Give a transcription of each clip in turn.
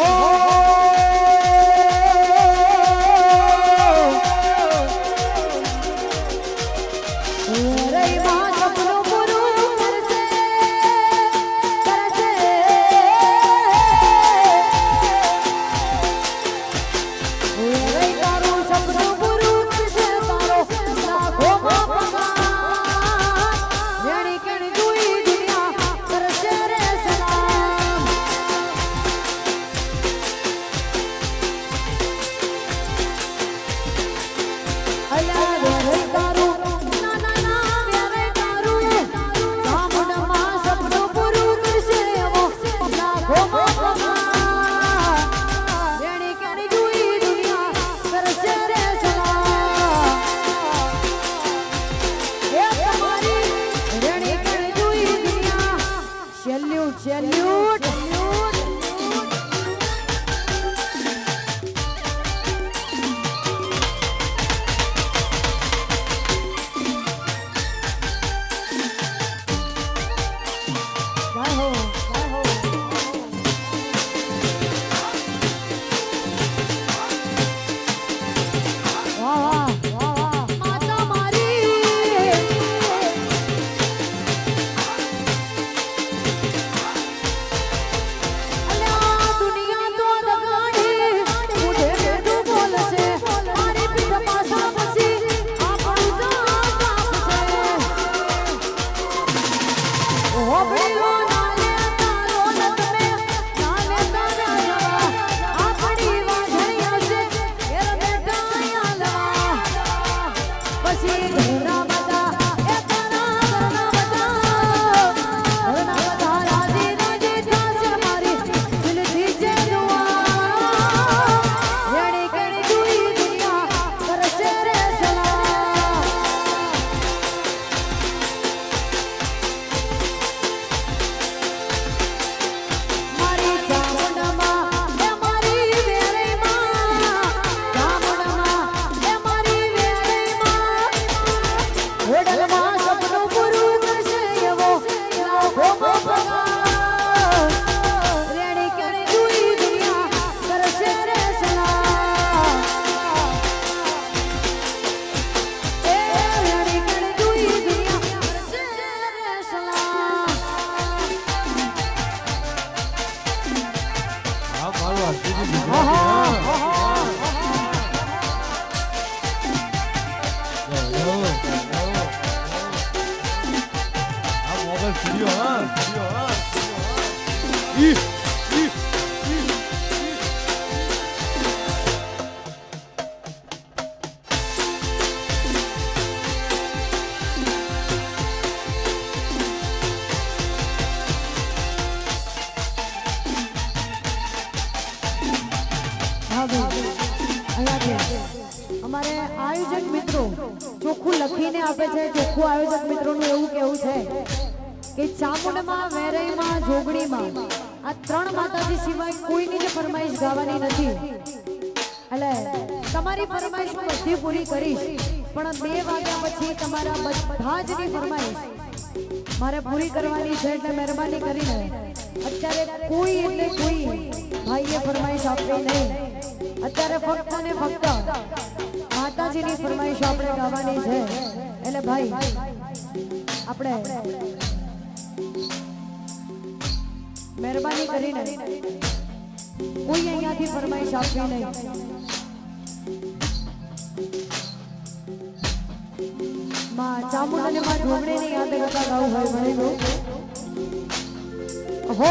Oh. Genuine. ঘোড়ার અમારે આયોજક મિત્રો ચોખ્ખું લખીને આપે છે, ચોખ્ખું આયોજક મિત્રોનું એવું કહેવું છે કે ચામુંડમાં, વેરઈમાં, જોગણીમાં આ ત્રણ માતાજી સિવાય કોઈની જ ફરમાઈશ ગાવાની નથી. એટલે તમારી ફરમાઈશ હું બધી પૂરી કરીશ, પણ બે વાગ્યા પછી તમારા બધા જ ની ફરમાઈશ મારે પૂરી કરવાની છે એટલે મહેરબાની કરીને અત્યારે કોઈ એટલે કોઈ ભાઈએ ફરમાઈશ આપવી નહીં. અત્યારે ફક્ત ને ફક્ત માતાજીની ફરમાઈશો આપણે ગાવાની છે. એટલે ભાઈ, આપણે મહેરબાની કરીને કોઈ અહીંયાથી ફરમાઈશ આપવી નહીં. માં ચામુંડ અને માં ઢોબળીની યાદ કરતા ગાવું હોય ભણેલું હો!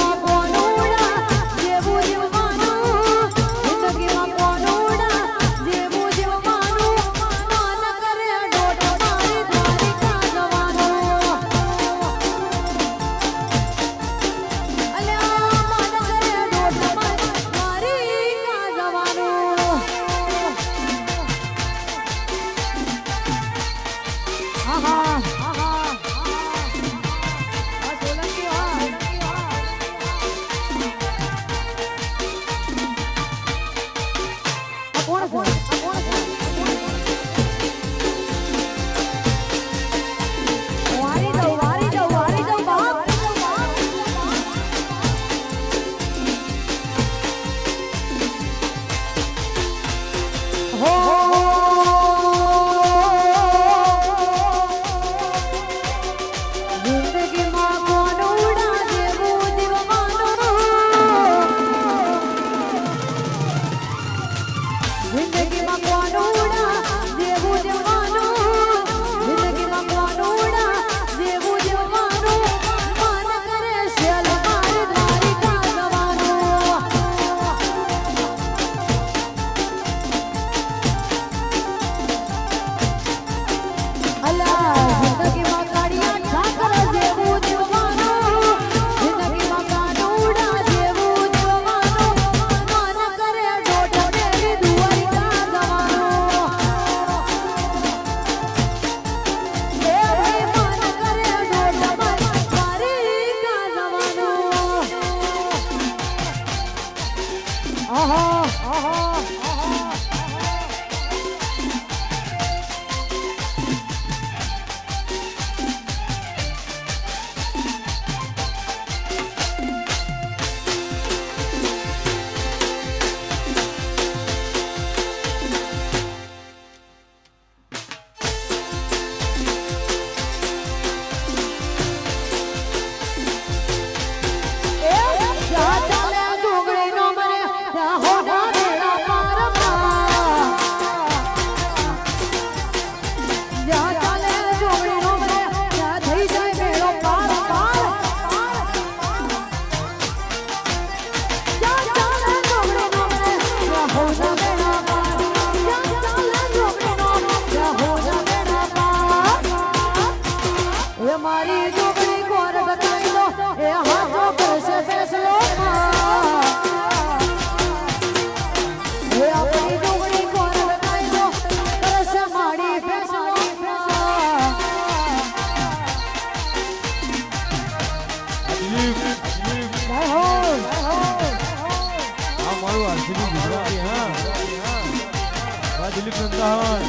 Oh.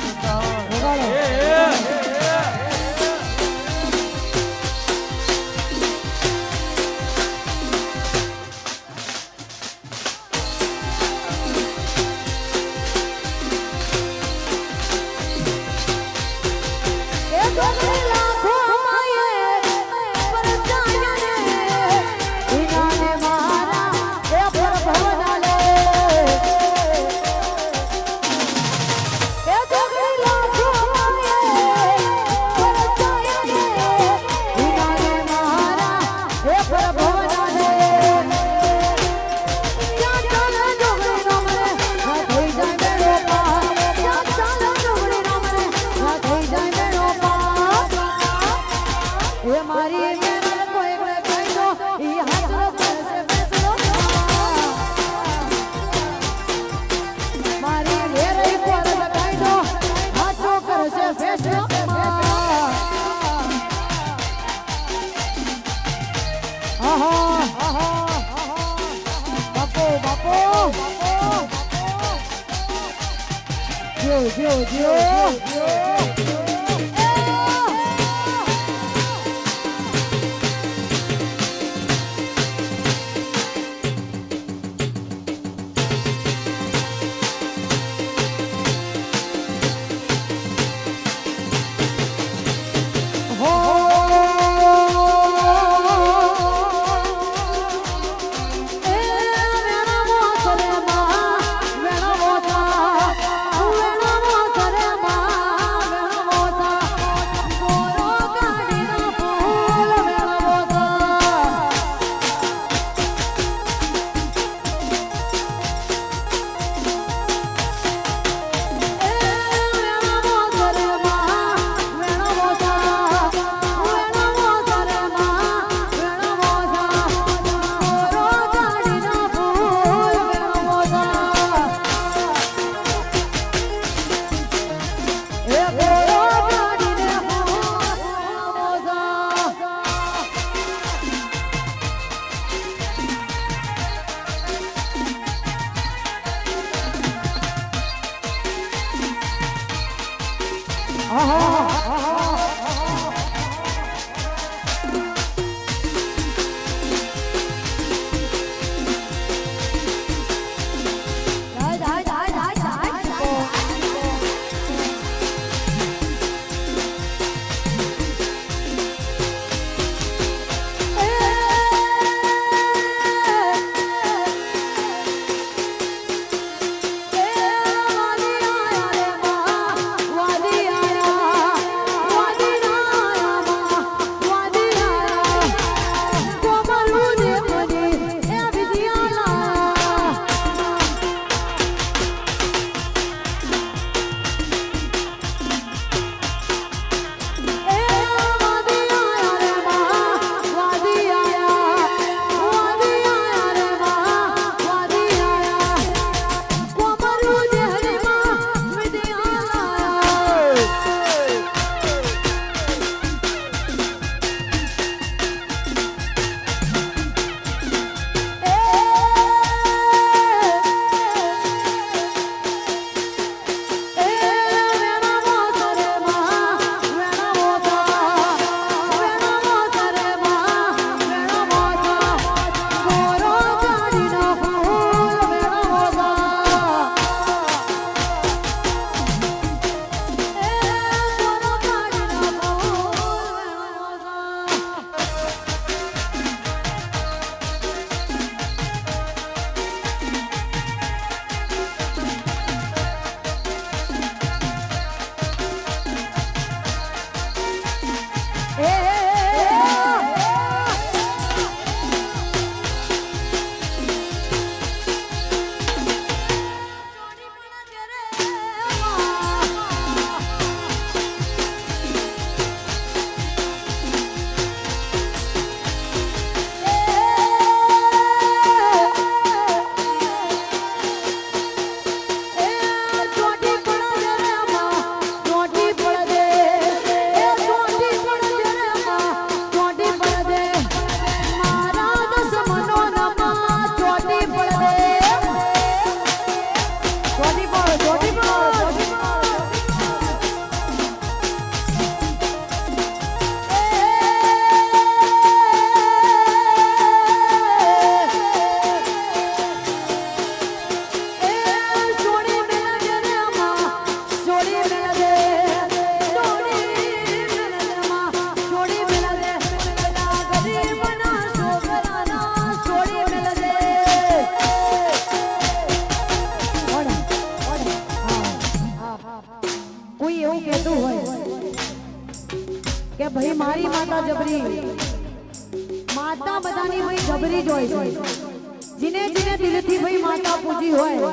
બાપો જો જો જો કોઈ ભાઈ મારી માતા જબરી. માતા બધાની ભાઈ જબરી જ હોય છે. જીને જીને દિલથી ભાઈ માતા પૂજી હોય.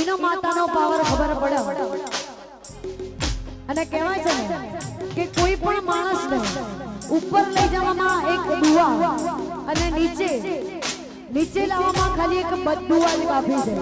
એનો માતાનો પાવર ખબર પડે. અને કહેવાય છે કે કોઈ પણ માણસને ઉપર લઈ જવામાં એક દુઆ અને નીચે નીચે લાવવામાં ખાલી એક બદુઆ જ કાફી છે